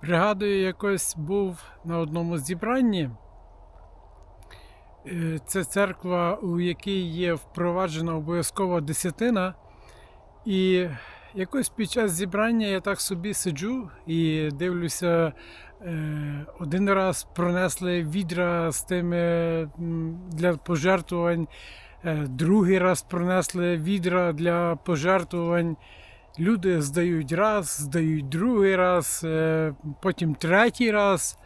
Пригадую, якось був на одному зібранні. Е, Це церква, у якій є впроваджена обов'язкова десятина. І якось під час зібрання я так собі сиджу і дивлюся, е, один раз пронесли відра з тими для пожертвувань, е, другий раз пронесли відра для пожертвувань. Люди здають раз, здають другий раз, е, потім третій раз.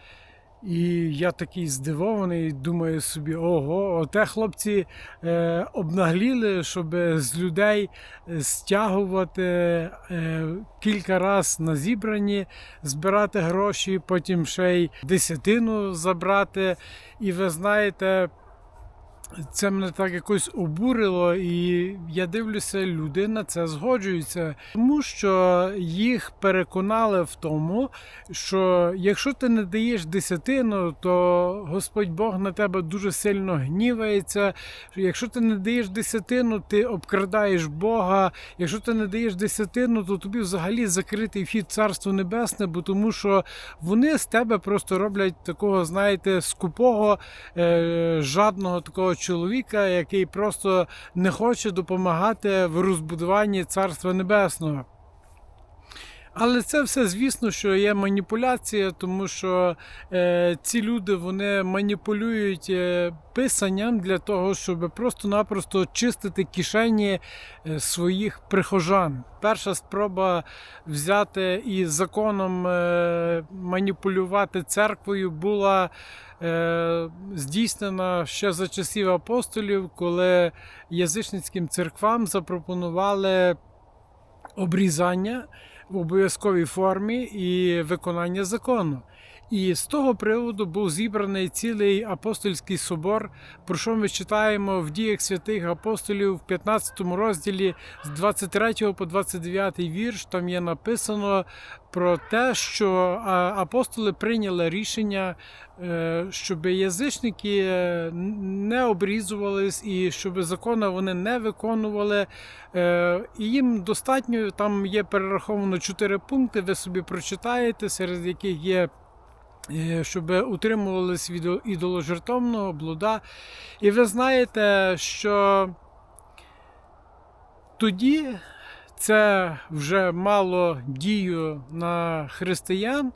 І я такий здивований, думаю собі, ого, оте хлопці е, обнагліли, щоб з людей стягувати е, кілька разів на зібрані, збирати гроші, потім ще й десятину забрати. І ви знаєте, це мене так якось обурило, і я дивлюся, люди на це згоджуються, тому що їх переконали в тому, що якщо ти не даєш десятину, то Господь Бог на тебе дуже сильно гнівається. Якщо ти не даєш десятину, ти обкрадаєш Бога. Якщо ти не даєш десятину, то тобі взагалі закритий вхід Царство Небесне, бо тому що вони з тебе просто роблять такого, знаєте, скупого, е, жадного такого чоловіка, який просто не хоче допомагати в розбудуванні Царства Небесного. Але це все, звісно, що є маніпуляція, тому що е, ці люди вони маніпулюють е, писанням для того, щоб просто-напросто чистити кишені е, своїх прихожан. Перша спроба взяти і законом е, маніпулювати церквою була е, здійснена ще за часів апостолів, коли язичницьким церквам запропонували обрізання в обов'язковій формі і виконання закону. І з того приводу був зібраний цілий апостольський собор, про що ми читаємо в діях святих апостолів в 15 розділі з 23 по 29 вірш. Там є написано про те, що апостоли прийняли рішення, е, щоб язичники е, не обрізувались і щоб закони вони не виконували. Е, І їм достатньо там є перераховано чотири пункти. Ви собі прочитаєте, серед яких є. Е, Щоб утримувались від ідоложертовного блуда. І ви знаєте, що тоді це вже мало дію на християн,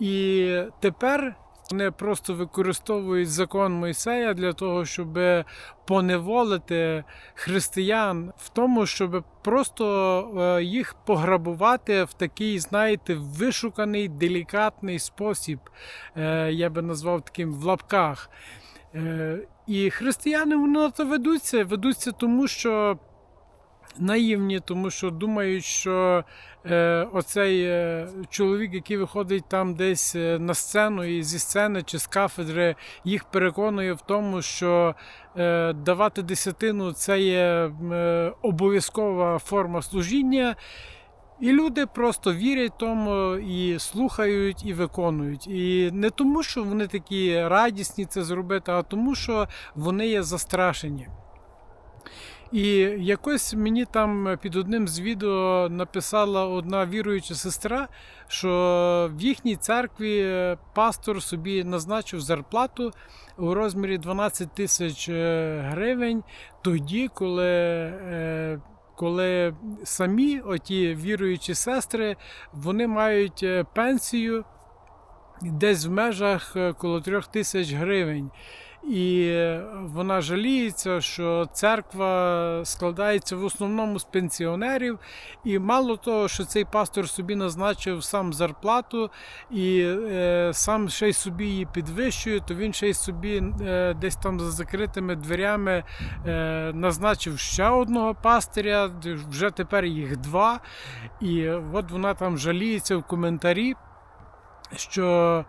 і тепер вони просто використовують закон Мойсея для того, щоб поневолити християн в тому, щоб просто е, їх пограбувати в такий, знаєте, вишуканий, делікатний спосіб, е, я би назвав таким в лапках. Е, І християни вони на це ведуться, ведуться тому, що наївні, тому що думають, що е, оцей е, чоловік, який виходить там десь е, на сцену і зі сцени чи з кафедри, їх переконує в тому, що е, давати десятину це є е, обов'язкова форма служіння. І люди просто вірять тому і слухають, і виконують. І не тому, що вони такі радісні це зробити, а тому, що вони є застрашені. І якось мені там під одним з відео написала одна віруюча сестра, що в їхній церкві пастор собі назначив зарплату у розмірі 12 тисяч е, гривень тоді, коли. е, Коли самі оті віруючі сестри вони мають е, пенсію десь в межах коло трьох тисяч гривень. І вона жаліється, що церква складається в основному з пенсіонерів, і мало того, що цей пастор собі назначив сам зарплату і е, сам ще й собі її підвищує, то він ще й собі е, десь там за закритими дверями е, назначив ще одного пастиря, вже тепер їх два. І от вона там жаліється в коментарі що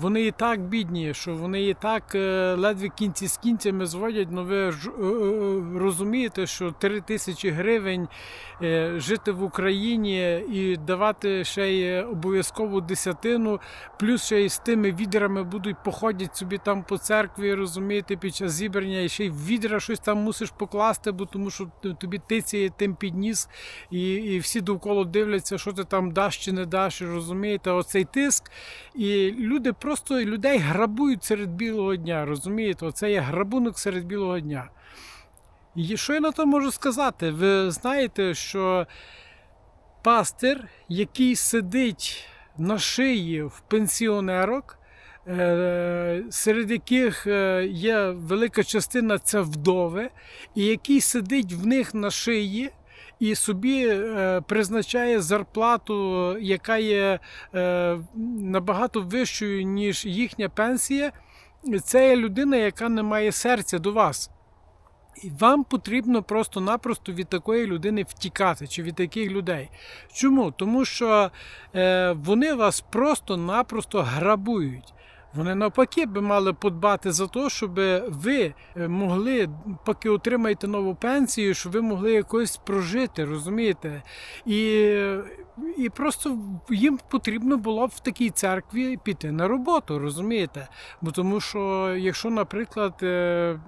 вони і так бідні, що вони і так е, ледве кінці з кінцями зводять. Ну ви ж е, е, розумієте, що 3 тисячі гривень е, жити в Україні і давати ще й обов'язкову десятину, плюс ще й з тими відрами будуть походять собі там по церкві, розумієте, під час зібрання, і ще й відра щось там мусиш покласти, бо тому що тобі тицяє тим підніс, і, і всі довкола дивляться, що ти там даш чи не даш, розумієте, оцей тиск. І люди просто людей грабують серед білого дня, розумієте? Оце є грабунок серед білого дня. І що я на то можу сказати? Ви знаєте, що пастир, який сидить на шиї в пенсіонерок, е, серед яких е, є велика частина це вдови, і який сидить в них на шиї. І собі е, призначає зарплату, яка є е, набагато вищою, ніж їхня пенсія. Це є людина, яка не має серця до вас. І вам потрібно просто-напросто від такої людини втікати чи від таких людей. Чому? Тому що е, вони вас просто-напросто грабують. Вони навпаки би мали подбати за те, щоб ви е, могли, поки отримаєте нову пенсію, щоб ви могли якось прожити, розумієте? І, і просто їм потрібно було б в такій церкві піти на роботу, розумієте? Бо тому що, якщо, наприклад, е,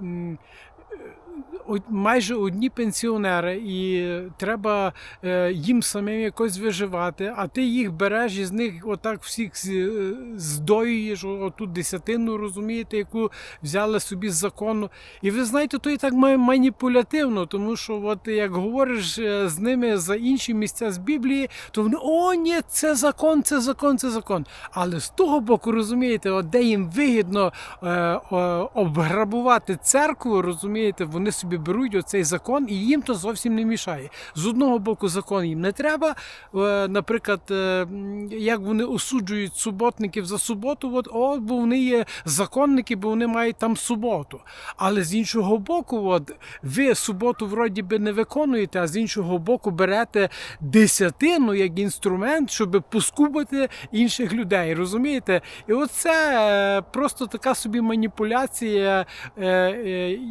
майже одні пенсіонери, і треба е, їм самим якось виживати, а ти їх береш і з них отак всіх е, здоюєш, оту десятину, розумієте, яку взяли собі з закону. І ви знаєте, то і так маніпулятивно, тому що от як говориш е, з ними за інші місця з Біблії, то вони о, ні, це закон, це закон, це закон. Але з того боку, розумієте, от де їм вигідно е, о, обграбувати церкву, розумієте, вони собі беруть оцей закон, і їм то зовсім не мішає. З одного боку, закон їм не треба. Е, наприклад, е, як вони осуджують суботників за суботу, от, о, бо вони є законники, бо вони мають там суботу. Але з іншого боку, от, ви суботу вроді би не виконуєте, а з іншого боку берете десятину як інструмент, щоб поскубити інших людей. Розумієте? І оце е, просто така собі маніпуляція,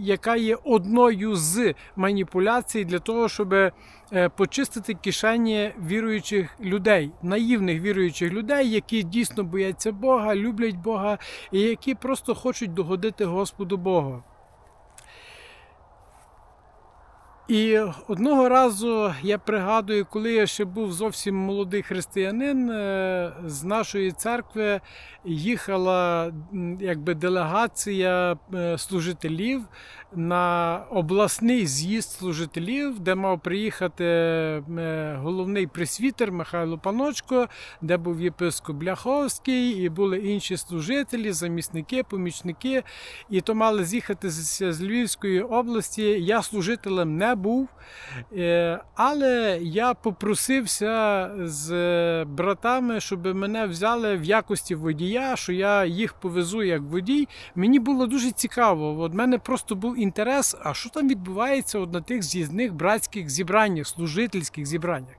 яка є одною з маніпуляцій для того, щоб е, почистити кишені віруючих людей, наївних віруючих людей, які дійсно бояться Бога, люблять Бога і які просто хочуть догодити Господу Богу. І одного разу я пригадую, коли я ще був зовсім молодий християнин, е, з нашої церкви їхала якби делегація е, служителів на обласний з'їзд служителів, де мав приїхати е, головний пресвітер Михайло Паночко, де був єпископ Бляховський, і були інші служителі, замісники, помічники. І то мали з'їхати з, з Львівської області. Я служителем не був, е, але я попросився з е, братами, щоб мене взяли в якості водія, що я їх повезу як водій. Мені було дуже цікаво. От мене просто був інтерес, а що там відбувається от на тих з'їзних братських зібраннях, служительських зібраннях.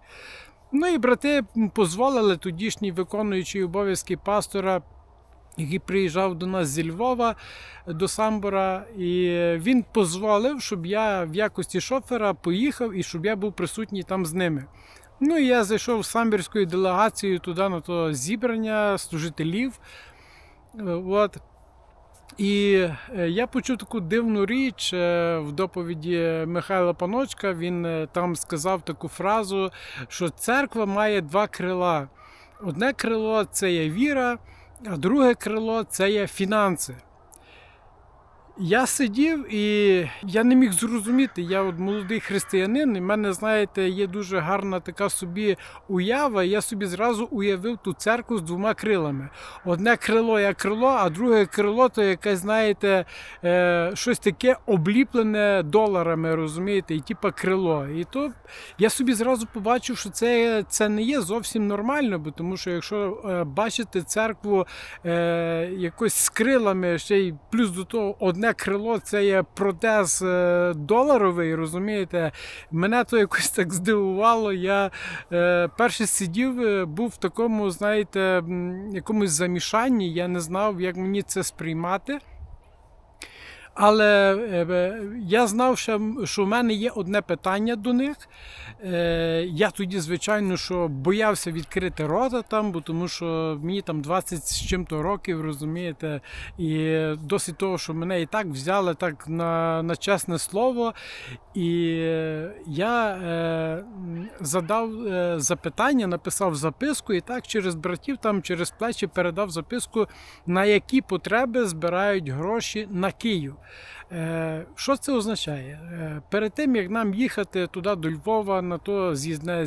Ну і брати дозволили тодішній виконуючий обов'язки пастора який приїжджав до нас зі Львова до Самбора, і він дозволив, щоб я в якості шофера поїхав і щоб я був присутній там з ними. Ну і я зайшов з самбірською делегацією туди на то зібрання служителів. Е, От. І е, я почув таку дивну річ е, в доповіді Михайла Паночка. Він там сказав таку фразу, що церква має два крила. Одне крило це є віра, а друге крило це є фінанси. Я сидів і я не міг зрозуміти. Я от молодий християнин, і в мене, знаєте, є дуже гарна така собі уява. Я собі зразу уявив ту церкву з двома крилами. Одне крило як крило, а друге крило то якесь, знаєте, е, щось таке обліплене доларами, розумієте, і типа крило. І то я собі зразу побачив, що це, це не є зовсім нормально, бо тому що якщо е, бачите церкву е, якось з крилами, ще й плюс до того одне одне крило це є протез е, доларовий, розумієте? Мене то якось так здивувало. Я е, перший сидів, е, був в такому, знаєте, якомусь замішанні. Я не знав, як мені це сприймати. Але е, я знав, що, в мене є одне питання до них. Е, Я тоді, звичайно, що боявся відкрити рота там, бо тому що мені там 20 з чим-то років, розумієте, і досить того, що мене і так взяли так на, на чесне слово. І я е, задав запитання, написав записку, і так через братів, там через плечі передав записку, на які потреби збирають гроші на Київ. Е, Що це означає? Е, Перед тим як нам їхати туди до Львова на то з'їзне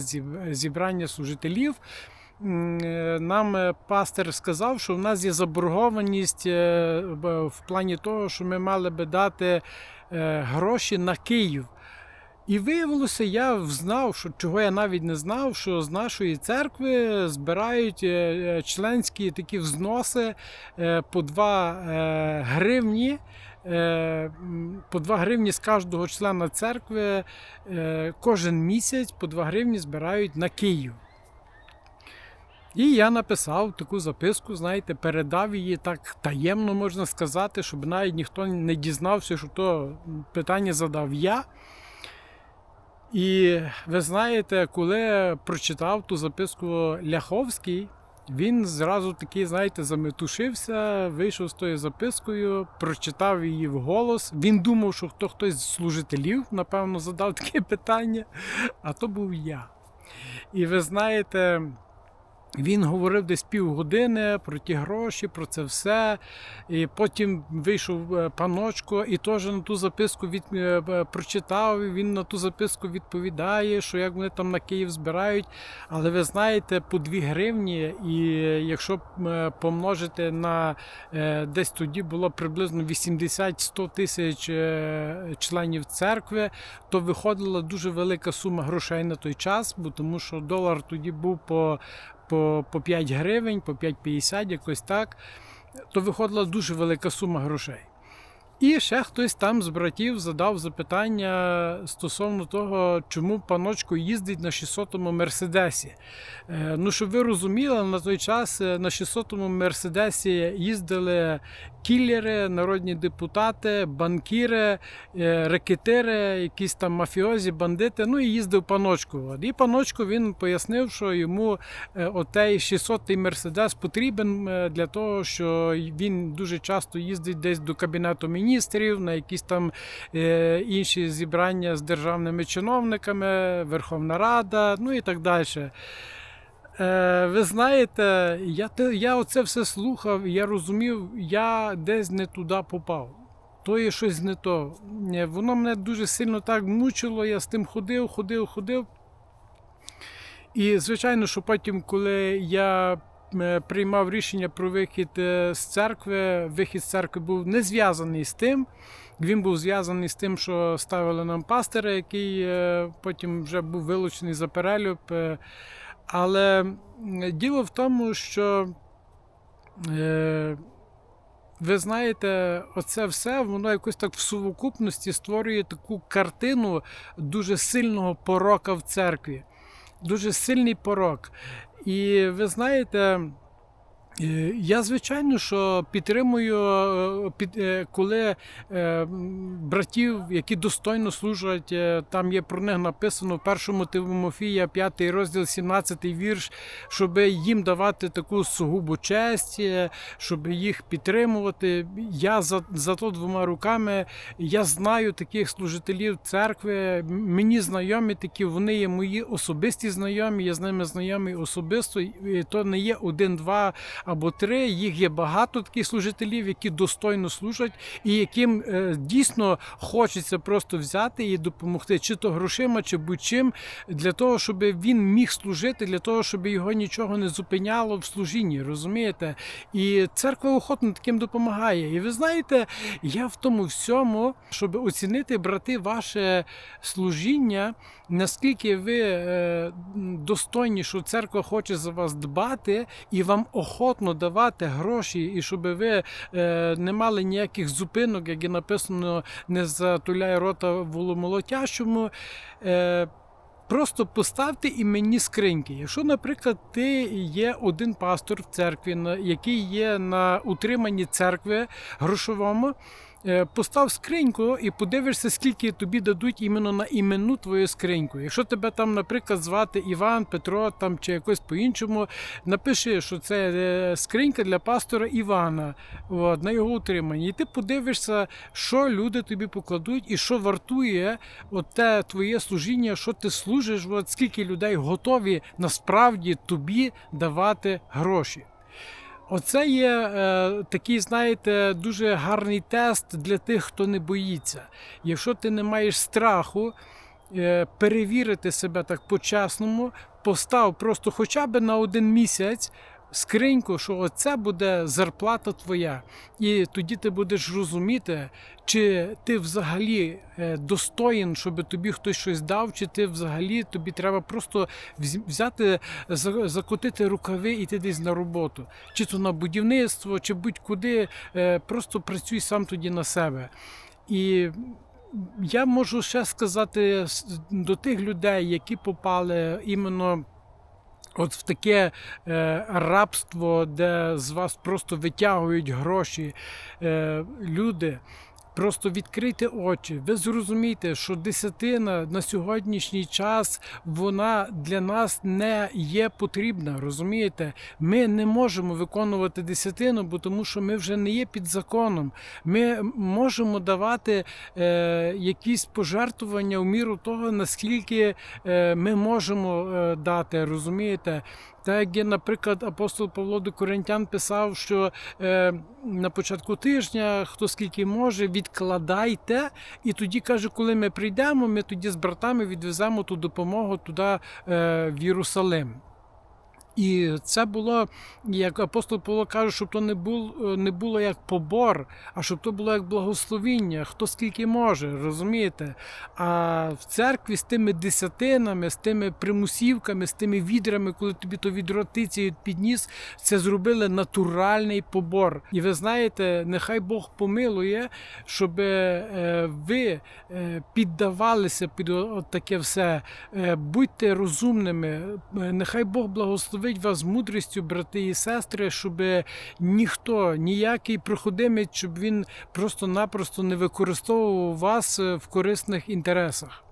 зібрання служителів. е, Нам пастор сказав, що в нас є заборгованість в плані того, що ми мали би дати гроші на Київ. І виявилося, я знав, що чого я навіть не знав, що з нашої церкви збирають членські такі взноси по 2 е, гривні. Е, По 2 гривні з кожного члена церкви е, кожен місяць по 2 гривні збирають на Київ. І я написав таку записку, знаєте, передав її так таємно, можна сказати, щоб навіть ніхто не дізнався, що то питання задав я. І ви знаєте, коли прочитав ту записку Ляховський, він зразу такий, знаєте, заметушився, вийшов з тою запискою, прочитав її вголос. Він думав, що хто хтось з служителів, напевно, задав таке питання, а то був я. І ви знаєте, він говорив десь півгодини про ті гроші, про це все. І потім вийшов е, паночко і теж на ту записку від, е, е, прочитав. Він на ту записку відповідає, що як вони там на Київ збирають. Але ви знаєте, по 2 гривні, і якщо помножити на десь тоді було приблизно 80-100 тисяч членів церкви, то виходила дуже велика сума грошей на той час, бо тому що долар тоді був по по, по 5 гривень, по 5,50, якось так, то виходила дуже велика сума грошей. І ще хтось там з братів задав запитання стосовно того, чому паночко їздить на 600-му Мерседесі. Е, Ну, щоб ви розуміли, на той час е, на 600-му Мерседесі їздили кіллери, народні депутати, банкіри, е, рекетири, якісь там мафіозі, бандити. Ну і їздив паночко. І паночко він пояснив, що йому отей 600-й Мерседес потрібен для того, що він дуже часто їздить десь до кабінету міністрів, на якісь там е, інші зібрання з державними чиновниками, Верховна Рада, ну і так далі. Е, ви знаєте, я, я оце все слухав, я розумів, я десь не туди попав. То є щось не то. Воно мене дуже сильно так мучило, я з тим ходив, ходив, ходив. І, звичайно, що потім, коли я приймав рішення про вихід е, з церкви, вихід з церкви був не зв'язаний з тим. Він був зв'язаний з тим, що ставили нам пастора, який е, потім вже був вилучений за перелюб. Е, Але діло в тому, що е, ви знаєте, оце все воно якось так в сукупності створює таку картину дуже сильного порока в церкві. Дуже сильний порок. І ви знаєте. Е, Я, звичайно, що підтримую, е, під, е, коли братів, які достойно служать, там є про них написано в першому Тимофія, 5 розділ, 17 вірш, щоб їм давати таку сугубу честь, щоб їх підтримувати. Я за, за то двома руками я знаю таких служителів церкви. Мені знайомі такі, вони є мої особисті знайомі, я з ними знайомий особисто. і То не є один-два або три. Їх є багато таких служителів, які достойно служать, і яким е, дійсно хочеться просто взяти і допомогти, чи то грошима, чи будь-чим, для того, щоб він міг служити, для того, щоб його нічого не зупиняло в служінні. Розумієте? І церква охотно таким допомагає. І ви знаєте, я в тому всьому, щоб оцінити, брати, ваше служіння, наскільки ви е, достойні, що церква хоче за вас дбати, і вам охотно безплотно давати гроші, і щоб ви е, не мали ніяких зупинок, як і написано, не затуляй рота воломолотящому. Е, Просто поставте іменні скриньки. Якщо, наприклад, ти є один пастор в церкві, який є на утриманні церкви грошовому, постав скриньку і подивишся, скільки тобі дадуть іменно на іменну твою скриньку. Якщо тебе там, наприклад, звати Іван, Петро там чи якось по-іншому, напиши, що це е, скринька для пастора Івана от, на його утриманні. І ти подивишся, що люди тобі покладуть і що вартує от те твоє служіння, що ти служиш, от скільки людей готові насправді тобі давати гроші. Оце є е, такий, знаєте, дуже гарний тест для тих, хто не боїться. Якщо ти не маєш страху е, перевірити себе так по-чесному, постав просто хоча б на один місяць скриньку, що оце буде зарплата твоя. І тоді ти будеш розуміти, чи ти взагалі е, достоїн, щоб тобі хтось щось дав, чи ти взагалі тобі треба просто взяти, закотити рукави і йти десь на роботу, чи то на будівництво, чи будь-куди. е, Просто працюй сам тоді на себе. І я можу ще сказати до тих людей, які попали іменно. От в таке е, рабство, де з вас просто витягують гроші, е, люди. Просто відкрийте очі. Ви зрозумієте, що десятина на сьогоднішній час вона для нас не є потрібна. Розумієте? Ми не можемо виконувати десятину, бо тому що ми вже не є під законом. Ми можемо давати е, якісь пожертвування в міру того, наскільки е, ми можемо е, дати. Розумієте? Так як наприклад, апостол Павло до Коринтян писав, що е, на початку тижня хто скільки може, відкладайте. І тоді каже, коли ми прийдемо, ми тоді з братами відвеземо ту допомогу туди е, в Єрусалим. І це було, як апостол Павло каже, щоб то не було, не було як побор, а щоб то було як благословіння, хто скільки може, розумієте? А в церкві з тими десятинами, з тими примусівками, з тими відрами, коли тобі то відро тицяють під ніс, це зробили натуральний побор. І ви знаєте, нехай Бог помилує, щоб е, ви е, піддавалися під таке все. Е, Будьте розумними, нехай Бог благословить вас мудрістю, брати і сестри, щоб ніхто, ніякий проходимець, щоб він просто-напросто не використовував вас в корисних інтересах.